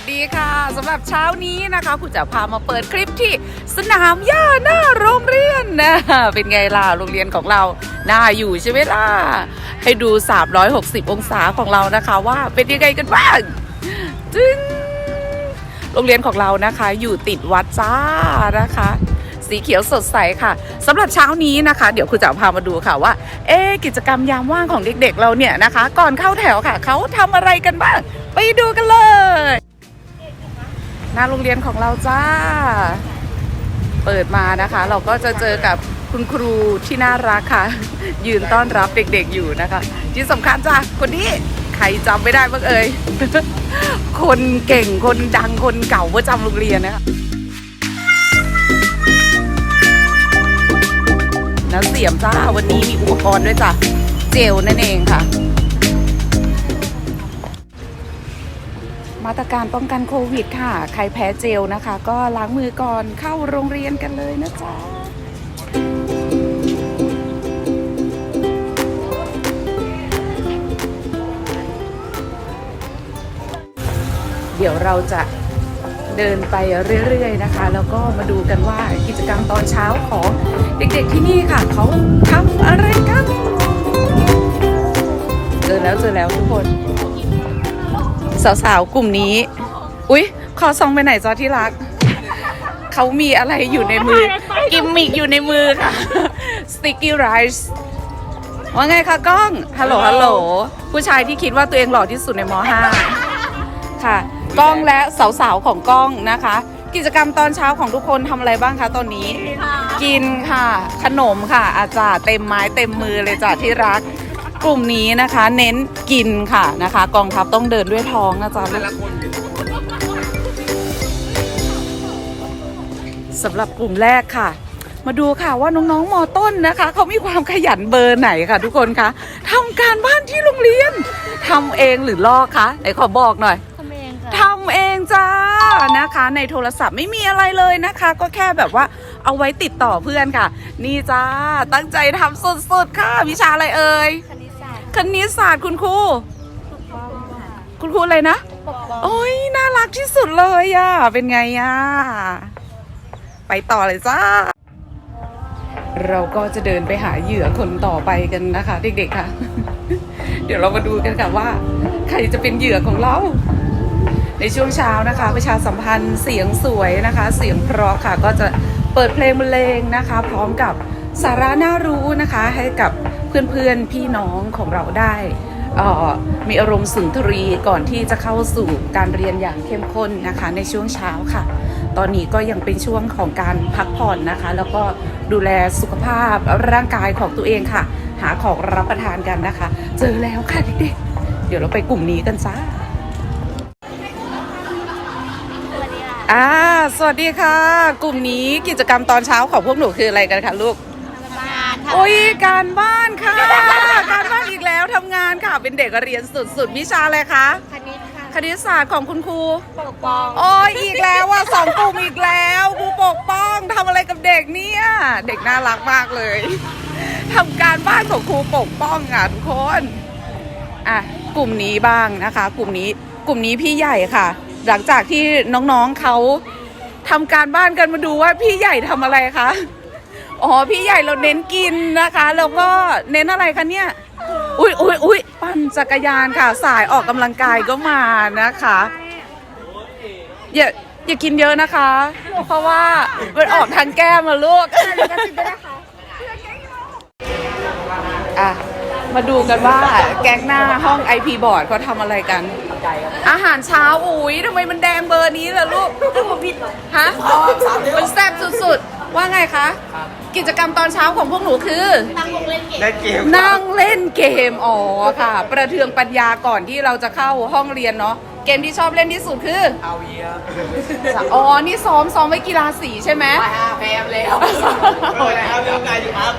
สดีค่ะสำหรับเช้านี้นะคะคุณจะพามาเปิดคลิปที่สนามหญ้าหน้าโรงเรียนนะเป็นไงล่ะโรงเรียนของเราน่าอยู่ใช่ไหมล่ะให้ดู 360 องศาของเรานะคะว่าเป็นยังไงกันบ้างจึงโรงเรียนของเรานะคะ อยู่ติดวัดจ้านะคะ สีเขียวสดใสค่ะสำหรับเช้านี้นะคะ เดี๋ยวคุณจะพามาดูค่ะว่า เอ๊กิจกรรมยามว่างของเด็กๆ เราเนี่ยนะคะ ก่อนเข้าแถวค่ะเขาทำอะไรกันบ้าง ไปดูกันเลย หน้าโรงเรียนของเราจ้า เปิดมานะคะ เราก็จะเจอกับคุณครูที่น่ารักค่ะ ยืนต้อนรับเด็กๆอยู่นะคะ ที่สำคัญจ้ะคนนี้ใครจำไม่ได้บ้างเอ่ยคนเก่งคนดังคนเก่าประจำโรงเรียนนะคะน้ำเสียมจ้าวันนี้มีอุปกรณ์ด้วยจ้ะเจลนั่นเองค่ะ มาตรการป้องกันโควิดค่ะ ใครแพ้เจลนะคะ ก็ล้างมือก่อนเข้าโรงเรียนกันเลยนะจ๊ะเดี๋ยวเราจะเดินไปเรื่อยๆนะคะ แล้วก็มาดูกันว่ากิจกรรมตอนเช้าของเด็กๆที่นี่ค่ะ เขาทำอะไรกันเจอแล้วเจอแล้วทุกคน สาวๆ กลุ่มนี้ อุ๊ย ขอซองไปไหนจอที่รัก เขามีอะไรอยู่ในมือ กิมมิกอยู่ในมือค่ะ sticky rice ว่าไงคะก้อง ฮัลโหล ฮัลโหล ผู้ชายที่คิดว่าตัวเองหล่อที่สุดในม .5 ค่ะก้องและสาวๆ ของก้องนะคะ กิจกรรมตอนเช้าของทุกคนทำอะไรบ้างคะตอนนี้ กินค่ะ ขนมค่ะ อาจารย์เต็มไม้เต็มมือเลยจ้ะที่รัก กลุ่มนี้นะคะ เน้นกินค่ะนะคะ กองทัพต้องเดินด้วยท้องนะจ๊ะลูกสำหรับกลุ่มแรกค่ะ มาดูค่ะว่าน้องๆมอต้นนะคะเขามีความขยันเบอร์ไหนค่ะ ทุกคนคะทำการบ้านที่โรงเรียนทำเองหรือลอกคะไหนขอบอกหน่อยทำเองค่ะทำเองจ้านะคะ ในโทรศัพท์ไม่มีอะไรเลยนะคะ ก็แค่แบบว่าเอาไว้ติดต่อเพื่อนค่ะ นี่จ้าตั้งใจทำสุดๆค่ะ วิชาอะไรเอ่ยคณิตศาสตร์ คณิตศาสตร์คุณครูปกป้องค่ะคุณครูอะไรนะปกป้องโอ้ยน่ารักที่สุดเลยอะ เป็นไงอะ ไปต่อเลยจ้า เราก็จะเดินไปหาเหยื่อคนต่อไปกันนะคะ เด็กๆค่ะ เดี๋ยวเรามาดูกันค่ะว่า ใครจะเป็นเหยื่อของเรา ในช่วงเช้านะคะ ประชาสัมพันธ์เสียงสวยนะคะ เสียงเพราะค่ะ ก็จะเปิดเพลงบรรเลงนะคะ พร้อมกับ สาระน่ารู้นะคะให้กับเพื่อนๆพี่น้องของเราได้เอ่อมีอารมณ์สุนทรีก่อนที่จะเข้าสู่การเรียนอย่างเข้มข้นนะคะ ในช่วงเช้าค่ะ ตอนนี้ก็ยังเป็นช่วงของการพักผ่อนนะคะ แล้วก็ดูแลสุขภาพร่างกายของตัวเองค่ะ หาของรับประทานกันนะคะ เจอแล้วค่ะเด็กๆเดี๋ยวเราไปกลุ่มนี้กันจ้าสวัสดีค่ะอ่าสวัสดีค่ะ กลุ่มนี้กิจกรรมตอนเช้าของพวกหนูคืออะไรกันคะลูกทำบ้านค่ะโอ้ยการบ้านค่ะ การบ้านอีกแล้วทำงานค่ะ เป็นเด็กเรียนสุดๆ วิชาอะไรคะ คณิตค่ะคณิตศาสตร์ของคุณครู ปกป้องโอ้ยอีกแล้วอะสองกลุ่มอีกแล้วครูปกป้องทำอะไรกับเด็กเนี่ย เด็กน่ารักมากเลยทำการบ้านของครูปกป้องอะทุกคนอะกลุ่มนี้บ้างนะคะ กลุ่มนี้กลุ่มนี้พี่ใหญ่ค่ะ หลังจากที่น้องๆเขาทำการบ้านกันมาดูว่าพี่ใหญ่ทำอะไรคะ อ๋อพี่ใหญ่เราเน้นกินนะคะแล้วก็เน้นอะไรคะเนี่ยอุ้ยอุ้ยอุ้ยปั่นจักรยานค่ะ สายออกกำลังกายก็มานะคะอย่าอย่ากินเยอะนะคะ เพราะว่ามันออกทางแก้มมาลูกอะมาดูกันว่าแก๊งหน้าห้อง IP บอร์ดเขาทำอะไรกัน อาหารเช้าอุ้ยทำไมมันแดงเบอร์นี้ล่ะลูกฮะมันแซ่บสุดๆ ว่าไงคะ กิจกรรมตอนเช้าของพวกหนูคือ ตั้งวงเล่นเกมเล่นเกมนั่งเล่นเกม อ๋อค่ะ ประเทืองปัญญาก่อนที่เราจะเข้าห้องเรียนเนาะ เกมที่ชอบเล่นที่สุดคือ เอาเยียอ๋อ นี่ซ้อมซ้อมไว้กีฬาสีใช่ไหมไปห้าแพมแล้วโอ้ยครับเรื่องการอยู่ครับ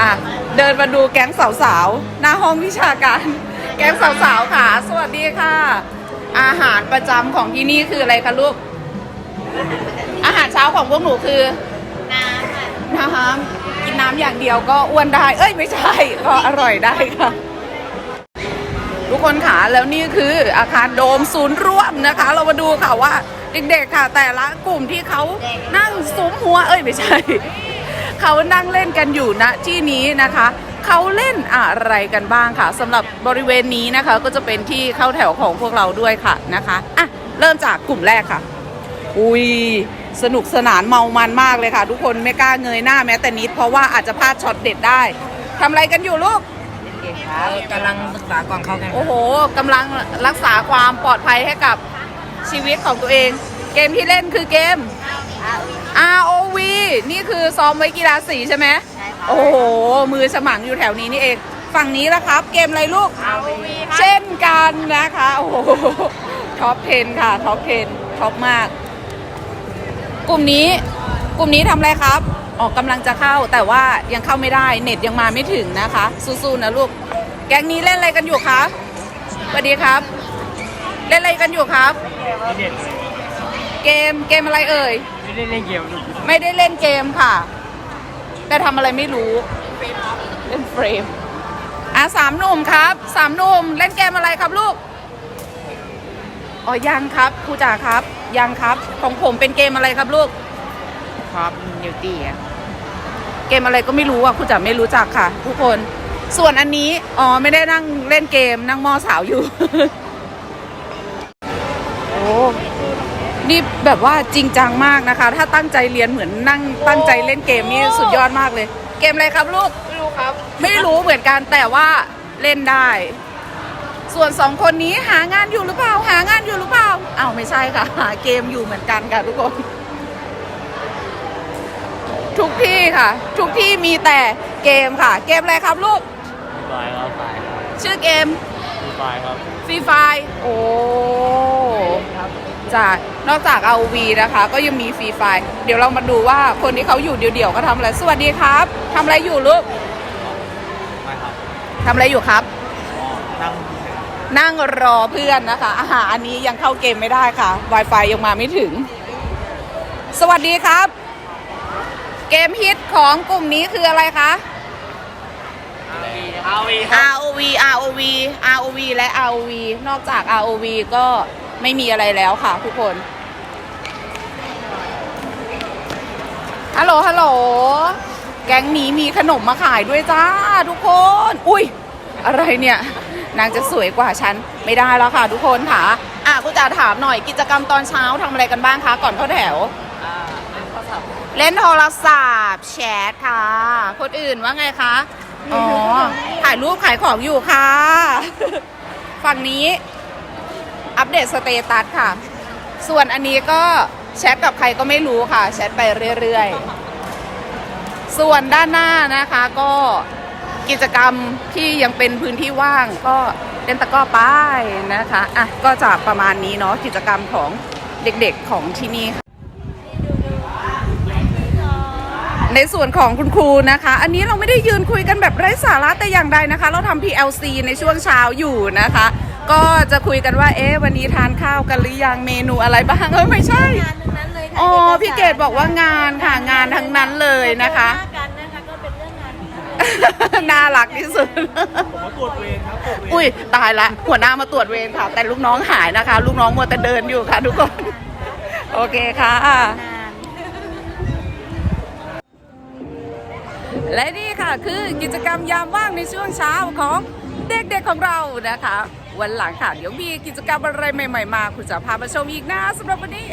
อะ เดินมาดูแก๊งสาวๆ หน้าห้องวิชาการ แก๊งสาวๆ ค่ะ สวัสดีค่ะ อาหารประจำของที่นี่คืออะไรคะลูกอาหาร เช้าของพวกหนูคือน้ำค่ะน้ำกินน้ำอย่างเดียวก็อ้วนได้ เอ้ยไม่ใช่ ก็อร่อยได้ค่ะ ทุกคนขาแล้วนี่คืออาคารโดมศูนย์ร่วมนะคะ เรามาดูค่ะว่าเด็กๆค่ะ แต่ละกลุ่มที่เขานั่งซุ้มหัว เอ้ยไม่ใช่ เขานั่งเล่นกันอยู่ณที่นี้นะคะเขาเล่นอะไรกันบ้างค่ะสำหรับบริเวณนี้นะคะ ก็จะเป็นที่เข้าแถวของพวกเราด้วยค่ะนะคะอะเริ่มจากกลุ่มแรกค่ะ อุ้ย สนุกสนานเมามันมากเลยค่ะ ทุกคนไม่กล้าเงยหน้าแม้แต่นิด เพราะว่าอาจจะพลาดช็อตเด็ดได้ทำอะไรกันอยู่ลูกกำลังศึกษาก่อนเข้ากันโอ้โหกำลังรักษาความปลอดภัยให้กับชีวิตของตัวเอง เกมที่เล่นคือเกม ROV นี่คือซ้อมไว้กีฬาสีใช่ไหมโอ้โห มือสมังอยู่แถวนี้นี่เอง ฝั่งนี้ละครับ เกมอะไรลูกเช่นกันนะคะ โอ้โห ท็อป 10 ค่ะ ท็อป 10 ท็อปมาก กลุ่มนี้กลุ่มนี้ทำอะไรครับ ออกกำลังจะเข้าแต่ว่ายังเข้าไม่ได้เน็ตยังมาไม่ถึงนะคะ สู้ๆนะลูก แก๊งนี้เล่นอะไรกันอยู่ครับสวัสดีครับ เล่นอะไรกันอยู่ครับเกมเกมอะไรเอ่ย ไม่ได้เล่นเกมไม่ได้เล่นเกมค่ะ แต่ทำอะไรไม่รู้ เล่นเฟรมอะสามหนุ่มครับสามหนุ่มเล่นเกมอะไรครับลูกอ๋อยังครับครูจ๋าครับ ยังครับ ของผมเป็นเกมอะไรครับลูกครับนิวตี้อะเกมอะไรก็ไม่รู้อะครูจ๋าไม่รู้จักค่ะ ทุกคน ส่วนอันนี้ อ๋อ ไม่ได้นั่งเล่นเกมนั่งมอสาวอยู่ โอ้ นี่แบบว่าจริงจังมากนะคะ ถ้าตั้งใจเรียนเหมือนนั่งตั้งใจเล่นเกมนี่สุดยอดมากเลย เกมอะไรครับลูก ไม่รู้ครับ ไม่รู้เหมือนกันแต่ว่าเล่นได้ ส่วนสองคนนี้หางานอยู่หรือเปล่า หางานอยู่หรือเปล่าอ้าวไม่ใช่ค่ะ หาเกมอยู่เหมือนกันค่ะทุกคน ทุกที่ค่ะ ทุกที่มีแต่เกมค่ะ เกมอะไรครับลูกไฟครับไฟครับชื่อเกมไฟครับฟรีไฟโอ้จากนอกจาก ROV นะคะ ก็ยังมีฟรีไฟเดี๋ยวเรามาดูว่าคนที่เขาอยู่เดี่ยวๆก็ทำอะไรสวัสดีครับทำอะไรอยู่ลูกไม่ครับทำอะไรอยู่ครับนั่ง นั่งรอเพื่อนนะคะ อาหารอันนี้ยังเข้าเกมไม่ได้ค่ะ Wi-Fi ยังมาไม่ถึง สวัสดีครับ เกมฮิตของกลุ่มนี้คืออะไรคะเอาวีครับ ROV ROV ROV และ ROV นอกจาก ROV ก็ไม่มีอะไรแล้วค่ะทุกคนฮัลโหลฮัลโหล แก๊งนี้มีขนมมาขายด้วยจ้าทุกคน อุ้ย อะไรเนี่ย นางจะสวยกว่าฉันไม่ได้แล้วค่ะทุกคนค่ะอะกูจะถามหน่อยกิจกรรมตอนเช้าทำอะไรกันบ้างคะก่อนเข้าแถว เล่นโทรศัพท์แชทค่ะ คนอื่นว่าไงคะ อ๋อ ถ่ายรูปขายของอยู่ค่ะ ฝั่งนี้อัปเดตสเตตัสค่ะ ส่วนอันนี้ก็แชทกับใครก็ไม่รู้ค่ะ แชทไปเรื่อยๆ ส่วนด้านหน้านะคะก็ กิจกรรมที่ยังเป็นพื้นที่ว่างก็เล่นตะกร้อป้ายนะคะอะก็จะประมาณนี้เนาะกิจกรรมของเด็กๆของที่นี่ค่ะในส่วนของคุณครูนะคะ อันนี้เราไม่ได้ยืนคุยกันแบบไร้สาระแต่อย่างใดนะคะ เราทำ PLC ในช่วงเช้าอยู่นะคะ ก็จะคุยกันว่า เอ๊ะวันนี้ทานข้าวกันหรือยังเมนูอะไรบ้างเออไม่ใช่งานทั้งนั้นเลยค่ะอ๋อเกสารพี่เกดบอกว่างานค่ะงานทั้งนั้นเลยนะคะ นทั้งนั้นน่ารักที่สุด ผมตรวจเวรครับตรวจเวรอุ้ยตายละหัวหน้ามาตรวจเวรค่ะ แต่ลูกน้องหายนะคะ ลูกน้องมัวแต่เดินอยู่ค่ะ ทุกคน โอเคค่ะนานและนี่ค่ะคือกิจกรรมยามว่างในช่วงเช้าของเด็กๆของเรานะคะ วันหลังค่ะ เดี๋ยวมีกิจกรรมอะไรใหม่ๆมา คุณจะพามาชมอีกนะสำหรับวันนี้